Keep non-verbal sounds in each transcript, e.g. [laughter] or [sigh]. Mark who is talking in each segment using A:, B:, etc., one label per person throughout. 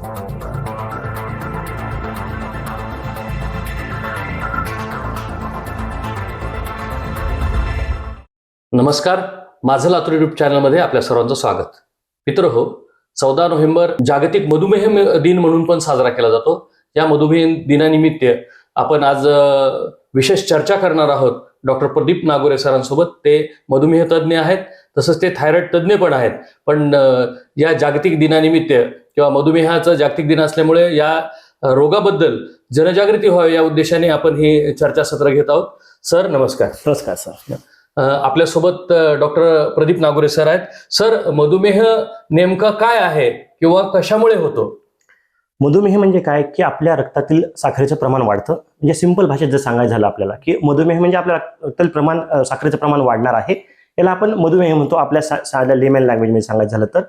A: नमस्कार. माझं लातूर युट्यूब चॅनलमध्ये आपल्या सर्वांचं स्वागत. मित्र हो चौदा नोव्हेंबर जागतिक मधुमेह दिन म्हणून पण साजरा केला जातो. या मधुमेह दिनानिमित्त आपण आज विशेष चर्चा करणार आहोत डॉक्टर प्रदीप नागोरे सरांसोबत. ते मधुमेह तज्ज्ञ आहेत. तसंच ते थायरॉइड तज्ज्ञ पण आहेत. पण या जागतिक दिनानिमित्त किंवा मधुमेहाचं जागतिक दिन असल्यामुळे या रोगाबद्दल जनजागृती व्हावी या उद्देशाने आपण हे चर्चासत्र घेत आहोत. सर नमस्कार.
B: नमस्कार सर.
A: आपल्यासोबत डॉक्टर प्रदीप नागोरे सर आहेत. सर मधुमेह नेमका काय आहे किंवा कशामुळे होतो?
B: मधुमेह म्हणजे काय? की आपल्या रक्तातील साखरेचं प्रमाण वाढतं. म्हणजे सिंपल भाषेत जर सांगायचं झालं आपल्याला की मधुमेह म्हणजे आपल्या रक्तातील प्रमाण साखरेचं प्रमाण वाढणार आहे. याला आपण मधुमेह म्हणतो. आपल्या सा- साध्या लेमॅन लँग्वेजमध्ये सांगायचं झालं तर.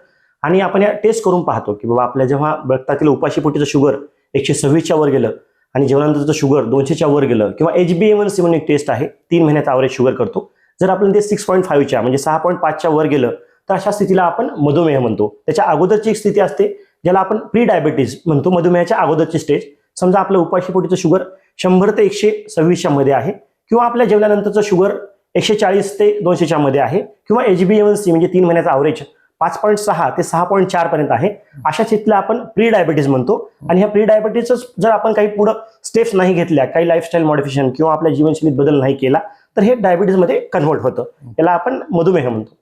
B: आणि आपण या टेस्ट करून पाहतो की बाबा आपल्या जेव्हा रक्तातील उपाशीपोटीचं शुगर एकशे सव्वीसच्या वर गेलं आणि जेवणानंतरचं शुगर दोनशेच्या वर गेलं किंवा एच बी एम सी म्हणून एक टेस्ट आहे तीन महिन्यात ॲव्हरेज शुगर करतो. जर आपण ते सिक्स पॉईंट फाईव्हच्या म्हणजे सहा पॉईंट पाचच्या वर गेलं तर अशा स्थितीला आपण मधुमेह म्हणतो. त्याच्या अगोदरची एक स्थिती असते ज्याला आपण प्री डायबिटीज म्हणतो. मधुमेहाच्या अगोदरची स्टेज समजा आपलं उपाशीपोटीचं शुगर शंभर ते एकशे सव्वीसच्या मध्ये आहे किंवा आपल्या जेवल्यानंतरचं शुगर एकशे चाळीस ते दोनशेच्या मध्ये आहे. किंवा एच बी एन सी म्हणजे तीन महिन्याचा अवरेज पाच पॉईंट सहा ते सहा पॉईंट चार पर्यंत आहे. अशा स्थितीला आपण प्री डायबिटीज म्हणतो. आणि ह्या प्री डायबिटीजच जर आपण काही पुढं स्टेप्स नाही घेतल्या काही लाईफस्टाईल मॉडिफिकेशन किंवा आपल्या जीवनशैलीत बदल नाही केला तर हे डायबिटीजमध्ये कन्व्हर्ट होतं. याला आपण मधुमेह म्हणतो.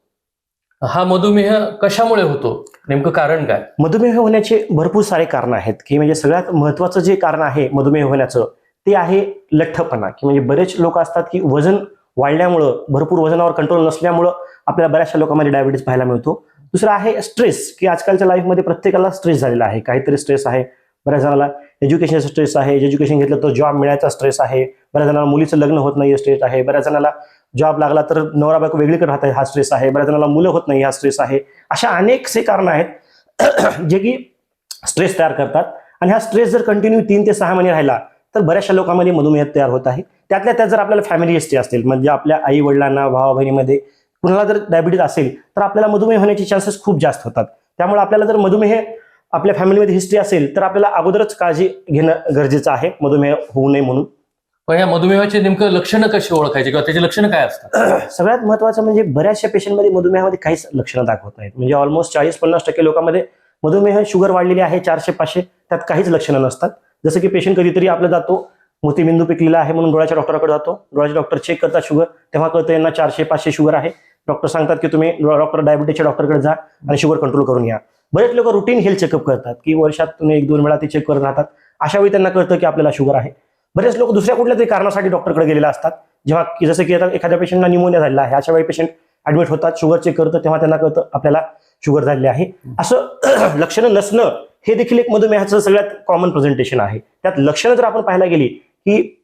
A: हा मधुमेह कशामुळे होतो? नेमकं कारण काय?
B: मधुमेह होण्याचे भरपूर सारे कारण आहेत. की म्हणजे सगळ्यात महत्वाचं जे कारण आहे मधुमेह होण्याचं ते आहे लठ्ठपणा. की म्हणजे बरेच लोक असतात की वजन वाढल्यामुळं भरपूर वजनावर कंट्रोल नसल्यामुळं आपल्याला बऱ्याचशा लोकांमध्ये डायबिटीस पाहायला मिळतो. दुसरं आहे स्ट्रेस की आजकालच्या लाईफमध्ये प्रत्येकाला स्ट्रेस झालेला आहे. काहीतरी स्ट्रेस आहे. बऱ्याच जणाला एज्युकेशनचा स्ट्रेस आहे. एज्युकेशन घेतलं तर जॉब मिळायचा स्ट्रेस आहे. बऱ्याच जणाला मुलीचं लग्न होत नाही स्ट्रेस आहे. बऱ्याच जणाला जॉब लागला तर नवरा बायको वेगळीकडे राहत आहे हा स्ट्रेस आहे. बऱ्याच जणाला मुलं होत नाही हा स्ट्रेस आहे. अशा अनेकसे कारण आहेत [clears throat] जे की स्ट्रेस तयार करतात. आणि हा स्ट्रेस जर कंटिन्यू तीन ते सहा महिने राहिला तर बऱ्याचशा लोकांमध्ये मधुमेह तयार होत आहे. त्यातल्या त्यात जर आपल्याला फॅमिली हिस्ट्री असेल म्हणजे आपल्या आई वडिलांना भावा बहिणीमध्ये कुणाला जर डायबिटीज असेल तर आपल्याला मधुमेह होण्याचे चान्सेस खूप जास्त होतात. त्यामुळे आपल्याला जर मधुमेह आपल्या फॅमिलीमध्ये हिस्ट्री असेल तर आपल्याला अगोदरच काळजी घेणं गरजेचं आहे मधुमेह होऊ नये म्हणून.
A: पण या मधुमेहाचे नेमकं लक्षणं कशी ओळखायची किंवा त्याची लक्षणं काय असतात? [clears throat]
B: सगळ्यात महत्वाचं म्हणजे बऱ्याचशा पेशंटमध्ये मधुमेहामध्ये काहीच लक्षणं दाखवत नाहीत. म्हणजे ऑलमोस्ट चाळीस पन्नास टक्के लोकांमध्ये मधुमेह शुगर वाढलेली आहे चारशे पाचशे त्यात काहीच लक्षणं नसतात. जसं की पेशंट कधीतरी आपलं जातो मोतीबिंदू पिकलेला आहे म्हणून डोळ्याच्या डॉक्टरकडे जातो. डोळ्याचे डॉक्टर चेक करतात शुगर तेव्हा कळतं यांना चारशे पाचशे शुगर आहे. डॉक्टर सांगतात की तुम्ही डॉक्टर डायबिटीसच्या डॉक्टरकडे जा आणि शुगर कंट्रोल करून या. बरेच लोक रुटीन हेल्थ चेकअप करतात की वर्षात तुम्ही एक दोन वेळा ते चेक करत राहतात. अशा वेळी त्यांना कळतं की आपल्याला शुगर आहे. बरेच लोक दुसऱ्या कुठल्या तरी कारणासाठी डॉक्टरकडे गेलेले असतात. जेव्हा की जसं की आता एखाद्या पेशंटला निमोनिया झालेला आहे अशा वेळी पेशंट ऍडमिट होतात शुगर चेक करतं तेव्हा त्यांना कळतं आपल्याला शुगर झालेली आहे. असं [clears throat] लक्षणं नसणं हे देखील एक मधुमेहाचं सगळ्यात कॉमन प्रेझेंटेशन आहे. त्यात लक्षणं जर आपण पाहायला गेली की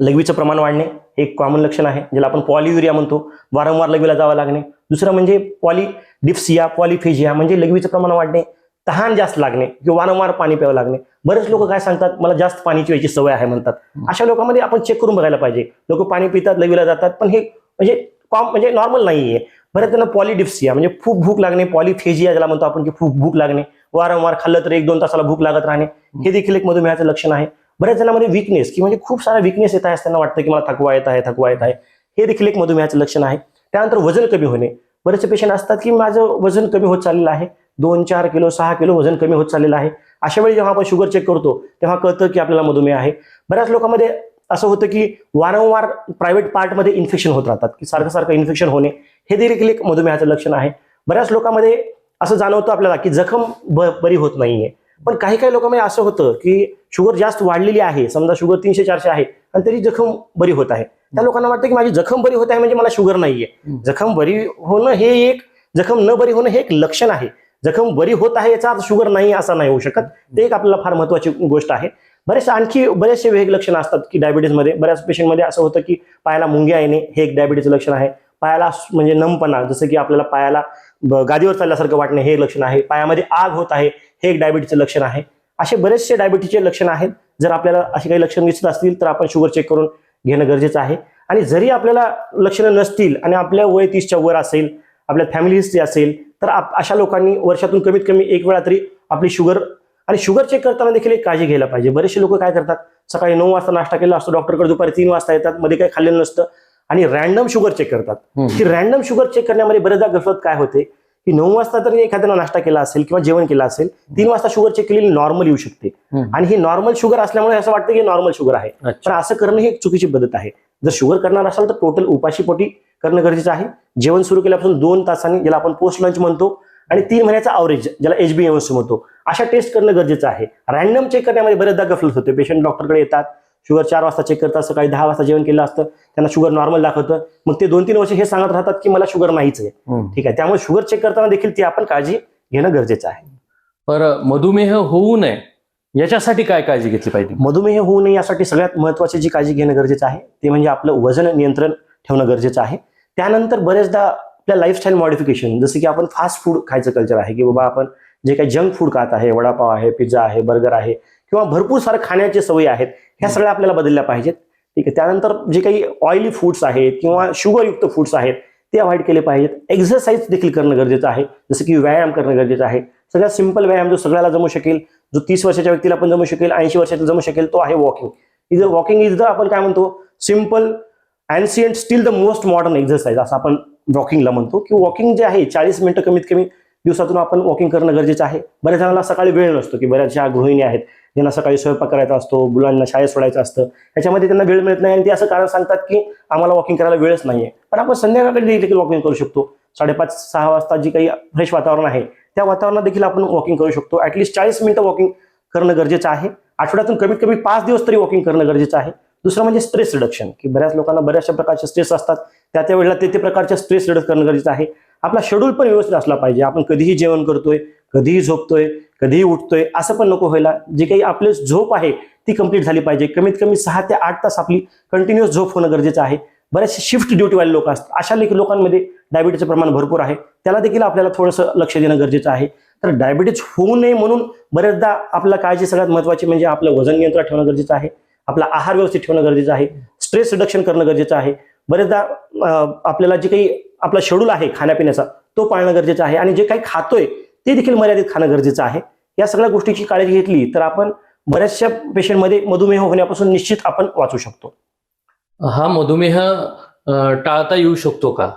B: लघवीचं प्रमाण वाढणे हे एक कॉमन लक्षण आहे ज्याला आपण पॉलियुरिया म्हणतो. वारंवार लघवीला जावं लागणे. दुसरं म्हणजे पॉलिडिप्सिया पॉलिफेजिया म्हणजे लघवीचं प्रमाण वाढणे तहान जास्त लागणे किंवा वारंवार पाणी प्यावं लागणे. बरेच लोक काय सांगतात मला जास्त पाणी प्यायची सवय आहे म्हणतात. अशा लोकांमध्ये आपण चेक करून बघायला पाहिजे. लोक पाणी पितात लघवीला जातात पण हे म्हणजे कॉम म्हणजे नॉर्मल नाही आहे बऱ्याच जणांना पॉलिडिप्सिया म्हणजे खूप भूक लागणे पॉलिफेजिया ज्याला म्हणतो आपण की खूप भूक लागणे. वारंवार खाल्लं तर एक दोन तासाला भूक लागत राहणे. हे देखील एक मधुमेहाचं लक्षण आहे. बऱ्याच जणांमध्ये विकनेस की म्हणजे खूप सारा विकनेस येत आहे असं त्यांना वाटतं की मला थकवा येत आहे थकवा येत आहे. हे देखील एक मधुमेहाचं लक्षण आहे. त्यानंतर वजन कमी होणे. बरेचसे पेशंट असतात की माझं वजन कमी होत चाललेलं आहे. दोन चार किलो सहा किलो वजन कमी होत चाललेलं आहे. अशा वेळी जेव्हा आपण शुगर चेक करतो तेव्हा कळतं की आपल्याला मधुमेह आहे. बऱ्याच लोकांमध्ये असं होतं की वारंवार प्रायव्हेट पार्टमध्ये इन्फेक्शन होत राहतात की सारखं सारखं इन्फेक्शन होणे. हे देखील एक मधुमेहाचं लक्षण आहे. बऱ्याच लोकांमध्ये असं जाणवतं आपल्याला की जखम ब बरी होत नाहीये. पण काही काही लोकांमध्ये असं होतं की शुगर जास्त वाढलेली आहे समजा शुगर तीनशे चारशे आहे आणि तरी जखम बरी होत आहे. त्या लोकांना वाटतं की माझी जखम बरी होत आहे म्हणजे मला शुगर नाहीये. जखम बरी होणं हे एक जखम न बरी होणं हे एक लक्षण आहे. जखम बरी होत आहे याचा अर्थ शुगर नाही असा नाही होऊ शकत. ते एक आपल्याला फार महत्वाची गोष्ट आहे. बरेचसे आणखी बरेचसे वेग लक्षणं असतात की डायबिटीजमध्ये बऱ्याच पेशंटमध्ये असं होतं की पायाला मुंग्या येणे हे एक डायबिटीजचं लक्षण आहे. पायाला म्हणजे नमपणा जसं की आपल्याला पायाला गादीवर चालल्यासारखं वाटणे हे लक्षण आहे. पायामध्ये आग होत आहे हे एक डायबिटीजचं लक्षण आहे. असे बरेचसे डायबिटीजचे लक्षण आहेत. जर आपल्याला असे काही लक्षण दिसत असतील तर आपण शुगर चेक करून घेणं गरजेचं आहे. आणि जरी आपल्याला लक्षणं नसतील आणि आपल्या वय तीसच्या वर असेल आपल्या फॅमिली हिस्ट्री असेल तर अशा लोकांनी वर्षातून कमीत कमी एक वेळा तरी आपली शुगर आणि शुगर चेक करताना देखील एक काळजी घ्यायला पाहिजे. बरेचसे लोक काय करतात? सकाळी नऊ वाजता नाश्ता केला असतो डॉक्टरकडे दुपारी तीन वाजता येतात. मध्ये काही खाल्लेलं नसतं. आणि रॅन्डम शुगर चेक करतात. की रॅन्डम शुगर चेक करण्यामध्ये बरेचदा गफलत काय होते? की नऊ वाजता तरी एखाद्यानं नाश्ता केला असेल किंवा जेवण केलं असेल तीन वाजता शुगर चेक केलेली नॉर्मल येऊ शकते. आणि ही नॉर्मल शुगर असल्यामुळे असं वाटतं की नॉर्मल शुगर आहे. पण असं करणं ही एक चुकीची पद्धत आहे. जर शुगर करणार असाल तर टोटल उपाशी पोटी करणं गरजेचं आहे. जेवण सुरू केल्यापासून दोन तासांनी ज्याला आपण पोस्ट लंच म्हणतो आणि तीन महिन्याचा अवरेज ज्याला एच बी म्हणतो अशा टेस्ट करणं गरजेचं आहे. रॅन्डम चेक करण्यामध्ये बरेचदा गफलत होते. पेशंट डॉक्टरकडे येतात. शुगर चार वाजता चेक करतात सकाळी दहा वाजता जेवण केलं असतं त्यांना शुगर नॉर्मल दाखवतं. मग ते दोन तीन वर्ष हे सांगत राहतात की मला शुगर नाहीच आहे.
A: हम्म.
B: ठीक आहे त्यामुळे शुगर चेक करताना देखील ती आपण काळजी घेणं गरजेचं आहे.
A: बरं मधुमेह होऊ नये याच्यासाठी काय काळजी घेतली पाहिजे?
B: मधुमेह होऊ नये यासाठी सगळ्यात महत्वाची जी काळजी घेणं गरजेचं आहे ते म्हणजे आपलं वजन नियंत्रण ठेवणं गरजेचं आहे. त्यानंतर बरेचदा आपल्या लाईफस्टाईल मॉडिफिकेशन जसं की आपण फास्ट फूड खायचं कल्चर आहे की बाबा आपण जे काही जंक फूड खात आहे वडापाव आहे पिझ्झा आहे बर्गर आहे किंवा भरपूर सारं खाण्याचे सवयी आहेत ह्या सगळ्या आपल्याला बदलल्या पाहिजेत. ठीक आहे. त्यानंतर जे काही ऑइली फूड्स आहेत किंवा शुगरयुक्त फूड्स आहेत ते अवॉइड केले पाहिजेत. एक्सरसाइज देखील करणं गरजेचं आहे. जसं की व्यायाम करणं गरजेचं आहे. सगळ्यात सिंपल व्यायाम जो सगळ्याला जमू शकेल जो तीस वर्षाच्या व्यक्तीला पण जमू शकेल ऐंशी वर्षाचा जमू शकेल तो आहे walking is walking is the आपण काय म्हणतो? Simple ancient still the most modern exercise असं आपण वॉकिंगला म्हणतो. की वॉकिंग जे आहे चाळीस मिनिटं कमीत कमी दिवसातून आपण वॉकिंग करणं गरजेचं आहे. बऱ्याच जणांना सकाळी वेळ नसतो की बऱ्याचशा गृहिणी आहेत. ज्यांना सकाळी स्वयंपाक करायचा असतो मुलांना शाळेत सोडायचं असतं. त्याच्यामध्ये त्यांना वेळ मिळत नाही आणि ते असं कारण सांगतात की आम्हाला वॉकिंग करायला वेळच नाहीये. पण आपण संध्याकाळी देखील वॉकिंग करू शकतो. साडेपाच सहा वाजता जी काही फ्रेश वातावरण आहे त्या वातावरणात देखील आपण वॉकिंग करू शकतो. ऍटलिस्ट चाळीस मिनिटं वॉकिंग करणं गरजेचं आहे. आठवड्यातून कमीत कमी पाच दिवस तरी वॉकिंग करणं गरजेचं आहे. दुसरं म्हणजे स्ट्रेस रिडक्शन की बऱ्याच लोकांना बऱ्याचशा प्रकारचे स्ट्रेस असतात. त्या त्या वेळेला ते ते प्रकारचे स्ट्रेस रिडक्ट करणं गरजेचं आहे. आपला शेड्यूल पण व्यवस्थित असला पाहिजे. आपण कधीही जेवण करतोय कधीही झोपतोय कधीही उठतोय असं पण नको व्हायला. जे काही आपली झोप आहे ती कंप्लीट झाली पाहिजे. कमीत कमी सहा ते आठ तास आपली कंटिन्युअस झोप होणं गरजेचं आहे. बरेचसे शिफ्ट ड्युटीवाले लोक असतात. अशा लेख- लोकांमध्ये डायबिटीचं प्रमाण भरपूर आहे. त्याला देखील आपल्याला थोडंसं लक्ष देणं गरजेचं आहे. तर डायबिटीज होऊ नये म्हणून बरेचदा आपला काळजी सगळ्यात महत्त्वाची म्हणजे आपलं वजन नियंत्रण ठेवणं गरजेचं आहे. आपला आहार व्यवस्थित ठेवणं गरजेचं आहे. स्ट्रेस रिडक्शन करणं गरजेचं आहे. बरेचदा आपल्याला जे काही आपला शेड्यूल आहे खाण्यापिण्याचा तो पाळणं गरजेचं आहे. आणि जे काही खातोय ते देखील मर्यादित खाणं गरजेचं आहे. या सगळ्या गोष्टीची काळजी घेतली तर आपण बऱ्याचशा पेशंटमध्ये मधुमेह होण्यापासून निश्चित आपण वाचू शकतो.
A: हा मधुमेह टाळता येऊ शकतो का?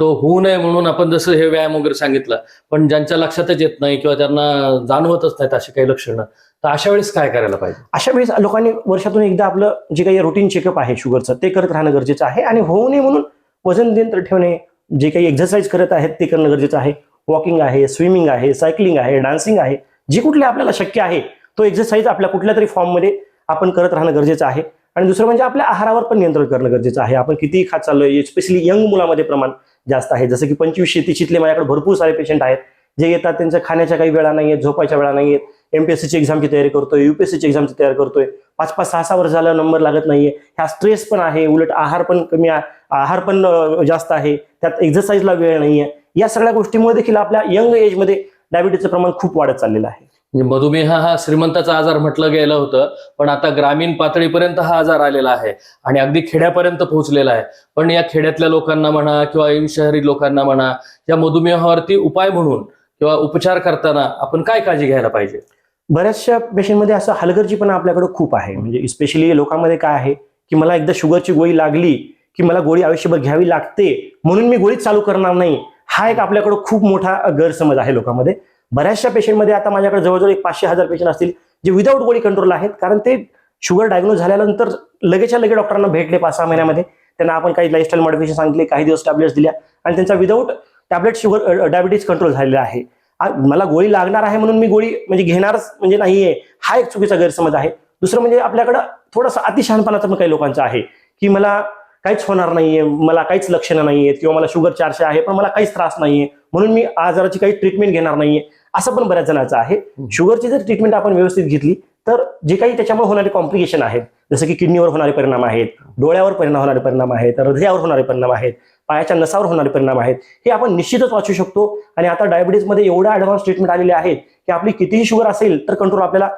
A: तो होऊ नये म्हणून आपण जसं हे व्यायाम वगैरे सांगितलं पण ज्यांच्या लक्षातच येत नाही किंवा त्यांना जाणवतच नाहीत अशी काही लक्षणं तर अशा वेळेस काय करायला पाहिजे?
B: अशा वेळेस लोकांनी वर्षातून एकदा आपलं जे काही रुटीन चेकअप आहे शुगरचं ते करत राहणं गरजेचं आहे. आणि होऊ नये म्हणून वजन नियंत्रण ठेवणे जे काही एक्सरसाइज करत आहेत ते करणं गरजेचं आहे. वॉकिंग आहे स्विमिंग आहे सायकलिंग आहे डान्सिंग आहे जे कुठले आपल्याला शक्य आहे तो एक्सरसाइज आपल्या कुठल्या तरी फॉर्ममध्ये आपण करत राहणं गरजेचं आहे. आणि दुसरं म्हणजे आपल्या आहारावर पण नियंत्रण करणं गरजेचं आहे. आपण कितीही खात चाललोय स्पेशली यंग मुलामध्ये प्रमाण जास्त आहे. जसं की पंचवीस तीशीतले माझ्याकडे भरपूर सारे पेशंट आहेत जे येतात त्यांच्या खाण्याच्या काही वेळा नाही आहेत झोपायच्या वेळा नाही आहेत एमपीएससीची एक्झामची तयारी करतोय युपीएससीची एक्झामची तयारी करतोय. पाच पाच सहा सहा वर्ष झालं नंबर लागत नाहीये. ह्या स्ट्रेस पण आहे उलट आहार पण कमी आहार पण जास्त आहे. त्यात एक्सरसाइजला वेळ नाहीये. या सगळ्या गोष्टीमुळे देखील आपल्या यंग एजमध्ये डायबिटीजचं प्रमाण खूप वाढत चाललेलं आहे.
A: म्हणजे मधुमेह हा श्रीमंताचा आजार म्हटलं गेलं होतं पण आता ग्रामीण पातळीपर्यंत हा आजार आलेला आहे आणि अगदी खेड्यापर्यंत पोहोचलेला आहे. पण या खेड्यातल्या लोकांना म्हणा किंवा शहरी लोकांना म्हणा या मधुमेहावरती उपाय म्हणून किंवा उपचार करताना आपण काय काळजी घ्यायला पाहिजे?
B: बऱ्याचशा पेशंटमध्ये असं हलगर्जीपणा आपल्याकडे खूप आहे. म्हणजे स्पेशली लोकांमध्ये काय आहे की मला एकदा शुगरची गोळी लागली की मला गोळी आयुष्यभर घ्यावी लागते म्हणून मी गोळी चालू करणार नाही. हा एक आपल्याकडं खूप मोठा गैरसमज आहे लोकांमध्ये. बऱ्याचशा पेशंटमध्ये आता माझ्याकडे जवळजवळ एक पाचशे हजार पेशंट असतील जे विदाऊट गोळी कंट्रोल आहेत. कारण ते शुगर डायग्नोज झाल्यानंतर लगेचच्या लगे डॉक्टरांना भेटले पाच सहा महिन्यामध्ये. त्यांना आपण काही लाईफस्टाईल मॉडिफिकेशन सांगितले काही दिवस टॅबलेट्स दिल्या आणि त्यांचा without tablet sugar diabetes control झालेला आहे. मला गोळी लागणार आहे म्हणून मी गोळी म्हणजे घेणारच म्हणजे नाहीये हा एक चुकीचा गैरसमज आहे. दुसरं म्हणजे आपल्याकडं थोडंसं अतिशहानपणाचा पण काही लोकांचा आहे की मला काहीच होणार नाहीये मला काहीच लक्षणं नाहीयेत किंवा मला शुगर चारशे आहे पण मला काहीच त्रास नाहीये म्हणून मी आजाराची काही ट्रीटमेंट घेणार नाहीये असं पण बऱ्याच जणांचं आहे. शुगरची जर ट्रीटमेंट आपण व्यवस्थित घेतली तर जे काही त्याच्यामुळे होणारे कॉम्प्लिकेशन आहेत जसं की किडनीवर होणारे परिणाम आहेत डोळ्यावर परिणाम होणारे परिणाम आहेत हृदयावर होणारे परिणाम आहेत पायाच्या नसावर होणारे परिणाम आहेत हे आपण निश्चितच वाचू शकतो. आणि आता डायबिटीजमध्ये एवढ्या ॲडव्हान्स ट्रीटमेंट आलेले आहेत की आपली कितीही शुगर असेल तर कंट्रोल आपल्याला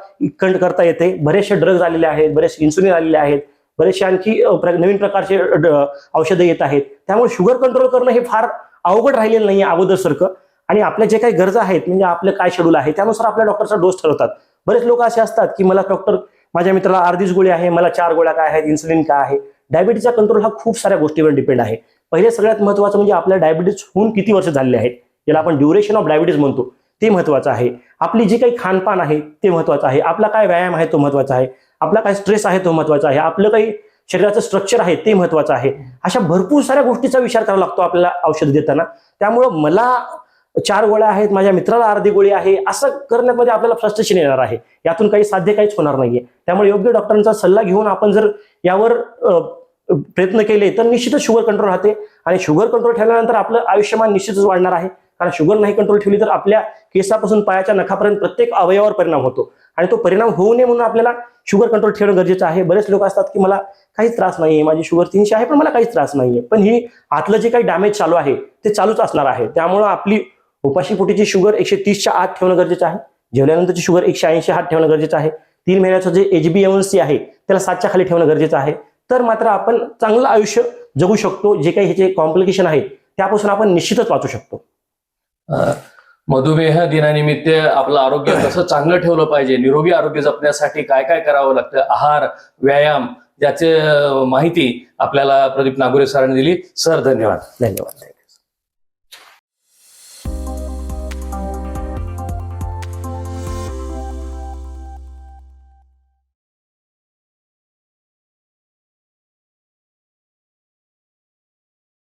B: कंट करता येते. बरेचसे ड्रग्ज आलेले आहेत बरेचसे इन्सुलिन आलेले आहेत. बरेचसे आणखी नवीन प्रकारचे औषधं येत आहेत. त्यामुळे शुगर कंट्रोल करणं हे फार अवघड राहिलेलं नाही अगोदरसारखं आणि आपल्या जे काही गरजा आहेत म्हणजे आपलं काय शेड्यूल आहे त्यानुसार आपल्या डॉक्टरचा डोस ठरवतात. बरेच लोक असे असतात की मला डॉक्टर माझ्या मित्राला अर्धीच गोळी आहे मला चार गोळ्या काय आहेत इन्सुलिन काय आहे? डायबिटीजचा कंट्रोल हा खूप साऱ्या गोष्टीवर डिपेंड आहे. पहिले सगळ्यात महत्त्वाचं म्हणजे आपल्या डायबिटीज होऊन किती वर्ष झालेले आहेत ज्याला आपण ड्युरेशन ऑफ डायबिटीज म्हणतो ते महत्त्वाचं आहे. आपली जी काही खानपान आहे ते महत्त्वाचं आहे. आपला काय व्यायाम आहे तो महत्त्वाचा आहे. आपला काय स्ट्रेस आहे तो महत्त्वाचा आहे. आपलं काही शरीराचं स्ट्रक्चर आहे ते महत्त्वाचं आहे. अशा भरपूर साऱ्या गोष्टीचा विचार करावा लागतो आपल्याला औषध देताना. त्यामुळं मला चार गोळ्या आहेत माझ्या मित्राला अर्धी गोळी आहे असं करण्यामध्ये आपल्याला फ्रस्ट्रेशन येणार आहे. यातून काही साध्य काहीच होणार नाहीये. त्यामुळे योग्य डॉक्टरांचा सल्ला घेऊन आपण जर यावर प्रयत्न केले तर निश्चितच शुगर कंट्रोल राहते. आणि शुगर कंट्रोल ठेवल्यानंतर आपलं आयुष्यमान निश्चितच वाढणार आहे. कारण शुगर नाही कंट्रोल ठेवली तर आपल्या केसापासून पायाच्या नखापर्यंत प्रत्येक अवयवावर परिणाम होतो. आणि तो परिणाम होऊ नये म्हणून आपल्याला शुगर कंट्रोल ठेवणं गरजेचं आहे. बरेच लोक असतात की मला काहीच त्रास नाहीये माझी शुगर तीनशे आहे पण मला काहीच त्रास नाहीये. पण ही आतलं जे काही डॅमेज चालू आहे ते चालूच असणार आहे. त्यामुळं आपली उपाशीपोटीची शुगर एकशे तीसच्या आत ठेवणं गरजेचं आहे. जेवल्यानंतरची शुगर एकशे ऐंशी आत ठेवणं गरजेचं आहे. तीन महिन्याचं जे एच बी एम सी आहे त्याला सातच्या खाली ठेवणं गरजेचं आहे. तर मात्र आपण चांगलं आयुष्य जगू शकतो. जे काही ह्याचे कॉम्प्लिकेशन आहे त्यापासून आपण निश्चितच वाचू शकतो.
A: मधुमेह दिनानिमित्त आपलं आरोग्य [coughs] कसं चांगलं ठेवलं पाहिजे? निरोगी आरोग्य जपण्यासाठी काय काय करावं लागतं? आहार व्यायाम याचे माहिती आपल्याला प्रदीप नागोरे सरांनी दिली. सर धन्यवाद.
B: धन्यवाद.